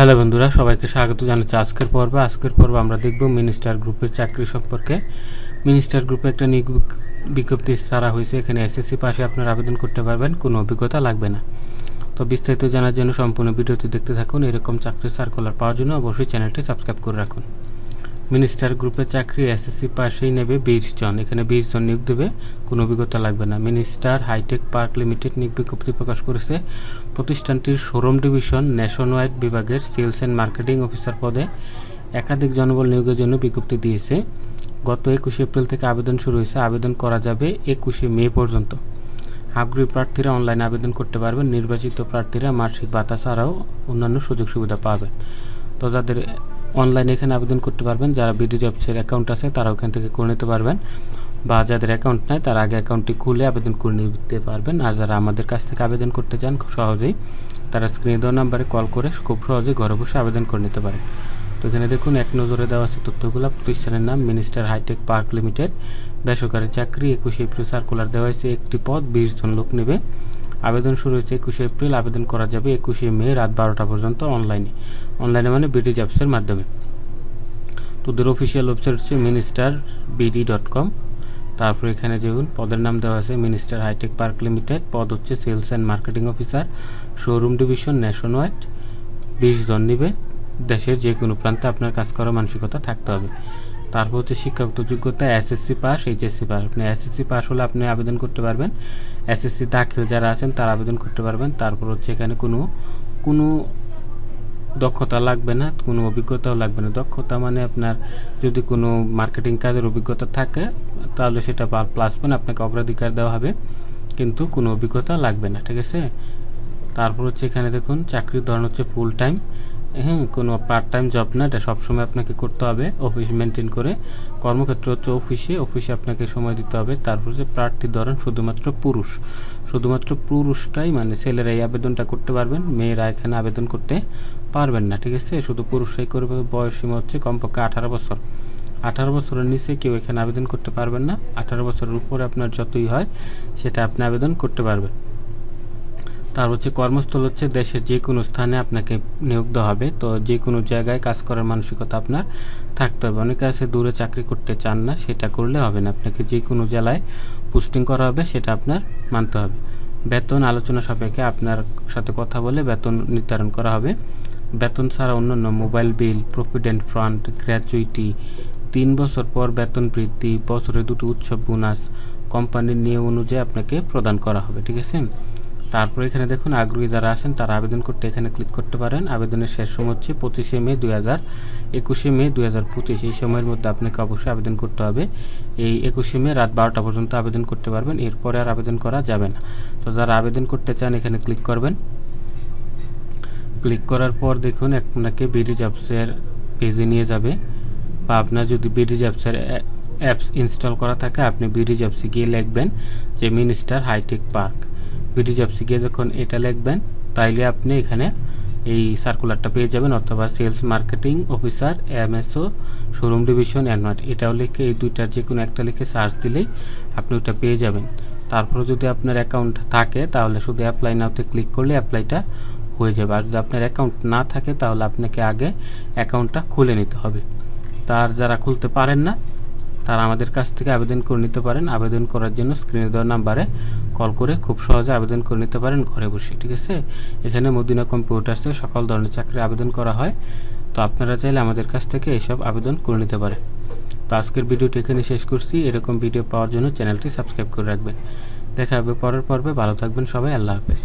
Hello বন্ধুরা, সবাইকে স্বাগত জানাচ্ছি আজকের পর্বে। আজকের পর্বে আমরা দেখব মিনিস্টার গ্রুপের চাকরি সম্পর্কে। মিনিস্টার গ্রুপে একটা নিয়োগ বিজ্ঞপ্তি ছাড়া হয়েছে, এখানে এসএসসি পাশে আপনার আবেদন করতে পারবেন, কোনো অভিজ্ঞতা লাগবে না। তো বিস্তারিত জানার জন্য সম্পূর্ণ ভিডিওটি দেখতে থাকুন, এরকম চাকরির সার্কুলার পাওয়ার জন্য অবশ্যই চ্যানেলটি সাবস্ক্রাইব করে রাখুন। মিনিস্টার গ্রুপে চাকরি এসএসসি পাশেই নেবে বিশ জন। এখানে বিশ জন নিয়োগ দেবে, কোনো অভিজ্ঞতা লাগবে না। মিনিস্টার হাইটেক পার্ক লিমিটেড নিয়োগ বিজ্ঞপ্তি প্রকাশ করেছে। প্রতিষ্ঠানটির শোরুম ডিভিশন ন্যাশনওয়াইড বিভাগের সেলস অ্যান্ড মার্কেটিং অফিসার পদে একাধিক জনবল নিয়োগের জন্য বিজ্ঞপ্তি দিয়েছে। গত একুশে এপ্রিল থেকে আবেদন শুরু হয়েছে। আবেদন করা যাবে একুশে মে পর্যন্ত। আগ্রহী প্রার্থীরা অনলাইনে আবেদন করতে পারবেন। নির্বাচিত প্রার্থীরা মাসিক ভাতা ছাড়াও অন্যান্য সুযোগ সুবিধা পাবেন। তো যাদের অনলাইনে এখানে আবেদন করতে পারবেন। যারা বিডি জবসের অ্যাকাউন্ট আছে তারা ওখান থেকে করে নিতে পারবেন। বা যাদের অ্যাকাউন্ট নাই, তারা আগে অ্যাকাউন্টটি খুলে আবেদন করে নিতে পারবেন। আর যারা আমাদের কাছ থেকে আবেদন করতে চান, খুব সহজেই তারা স্ক্রিনে দেওয়া নাম্বারে কল করে খুব সহজেই ঘরে বসে আবেদন করে নিতে পারেন। তো এখানে দেখুন, এক নজরে দেওয়া আছে তথ্যগুলো। প্রতিষ্ঠানের নাম মিনিস্টার হাইটেক পার্ক লিমিটেড বেসরকারি চাকরি, একুশে এপ্রিল সার্কুলার দেওয়া হয়েছে। একটি পদ, বিশ জন লোক নেবে। আবেদন শুরু হয়েছে একুশে এপ্রিল। আবেদন করা যাবে একুশে মে রাত বারোটা পর্যন্ত অনলাইনে অনলাইনে মানে বিডি জবসের মাধ্যমে। তোদের অফিসিয়াল ওয়েবসাইট হচ্ছে মিনিস্টার বিডি ডট কম তারপর এখানে যেমন পদের নাম দেওয়া আছে মিনিস্টার হাইটেক পার্ক লিমিটেড পদ হচ্ছে sales and marketing officer showroom division nationwide বিশ জন নিবে। দেশের যে কোনো প্রান্তে আপনার কাজ করার মানসিকতা থাকতে হবে। তারপর হচ্ছে শিক্ষাগত যোগ্যতা এসএসসি পাস এইচএসসি পাস আপনি এসএসসি পাস হলে আপনি আবেদন করতে পারবেন। এসএসসি দাখিল যারা আছেন তারা আবেদন করতে পারবেন। তারপর হচ্ছে এখানে কোনো কোনো দক্ষতা লাগবে না, কোনো অভিজ্ঞতাও লাগবে না। দক্ষতা মানে আপনার যদি কোনো মার্কেটিং কাজের অভিজ্ঞতা থাকে, তাহলে সেটা প্লাস পয়েন্ট আপনাকে অগ্রাধিকার দেওয়া হবে। কিন্তু কোনো অভিজ্ঞতা লাগবে না, ঠিক আছে? তারপর হচ্ছে এখানে দেখুন, চাকরির ধরন হচ্ছে ফুল টাইম হ্যাঁ কোনো পার্ট টাইম জব না, এটা সবসময় আপনাকে করতে হবে অফিস মেনটেন করে। কর্মক্ষেত্র হচ্ছে অফিসে অফিসে আপনাকে সময় দিতে হবে। তারপর হচ্ছে প্রার্থীর ধরন শুধুমাত্র পুরুষ। শুধুমাত্র পুরুষটাই মানে ছেলেরা এই আবেদনটা করতে পারবেন, মেয়েরা এখানে আবেদন করতে পারবেন না, ঠিক আছে? শুধু পুরুষরাই করবে, বয়স সীমা হচ্ছে কমপক্ষে আঠারো বছর। আঠারো বছরের নিচে কেউ এখানে আবেদন করতে পারবেন না। আঠারো বছরের উপরে আপনার যতই হয়, সেটা আপনি আবেদন করতে পারবেন। তার হচ্ছে কর্মস্থল হচ্ছে দেশের যে কোনো স্থানে আপনাকে নিয়োগ দেওয়া হবে। তো যে কোনো জায়গায় কাজ করার মানসিকতা আপনার থাকতে হবে। অনেকে আছে দূরে চাকরি করতে চান না, সেটা করলে হবে না। আপনাকে যে কোনো জেলায় পোস্টিং করা হবে, সেটা আপনার মানতে হবে। বেতন আলোচনা সাপেক্ষে আপনার সাথে কথা বলে বেতন নির্ধারণ করা হবে। বেতন ছাড়া অন্যান্য mobile bill, provident fund, gratuity, তিন বছর পর বেতন বৃদ্ধি, বছরে দুটো উৎসব বোনাস, কোম্পানির নিয়ম অনুযায়ী আপনাকে প্রদান করা হবে, ঠিক আছে? তারপর এখানে দেখুন, আগ্রহী যারা আছেন তারা আবেদন করতে এখানে ক্লিক করতে পারেন। আবেদনের শেষ সময় হচ্ছে পঁচিশে মে দুই হাজার একুশে মে দুই হাজার পঁচিশ। এই সময়ের মধ্যে আপনাকে অবশ্যই আবেদন করতে হবে। এই একুশে মে রাত বারোটা পর্যন্ত আবেদন করতে পারবেন, এরপরে আর আবেদন করা যাবে না। তো যারা আবেদন করতে চান, এখানে ক্লিক করবেন। ক্লিক করার পর দেখুন, আপনাকে বিডি জবসের পেজে নিয়ে যাবে। বা আপনার যদি বিডি জবসের অ্যাপস ইনস্টল করা থাকে, আপনি বিডি জবসে গিয়ে লিখবেন যে minister hi tech park BD জবসে গিয়ে যখন এটা লিখবেন, তাইলে আপনি এখানে এই সার্কুলারটা পেয়ে যাবেন অথবা sales marketing officer MSO showroom division and এটাও লিখে এই দুইটার যে কোনো একটা লিখে সার্চ দিলেই আপনি ওটা পেয়ে যাবেন। তারপরে যদি আপনার অ্যাকাউন্ট থাকে, তাহলে শুধু অ্যাপ্লাই নাওতে ক্লিক করলে অ্যাপ্লাইটা হয়ে যাবে। আর যদি আপনার অ্যাকাউন্ট না থাকে, তাহলে আপনাকে আগে অ্যাকাউন্টটা খুলে নিতে হবে। তার যারা খুলতে পারেন না তারা আমাদের কাছ থেকে আবেদন করে নিতে পারেন। আবেদন করার জন্য স্ক্রিনে দেওয়া নাম্বারে কল করে খুব সহজে আবেদন করে নিতে পারেন ঘরে বসে, ঠিক আছে? এখানে মদিনা কম্পিউটার থেকে সকল ধরনের চাকরি আবেদন করা হয়। তো আপনারা চাইলে আমাদের কাছ থেকে এইসব আবেদন করে নিতে পারেন। তো আজকের ভিডিওটি এখানে শেষ করছি। এরকম ভিডিও পাওয়ার জন্য চ্যানেলটি সাবস্ক্রাইব করে রাখবেন। দেখা হবে পরের পর্বে। ভালো থাকবেন সবাই। আল্লাহ হাফেজ।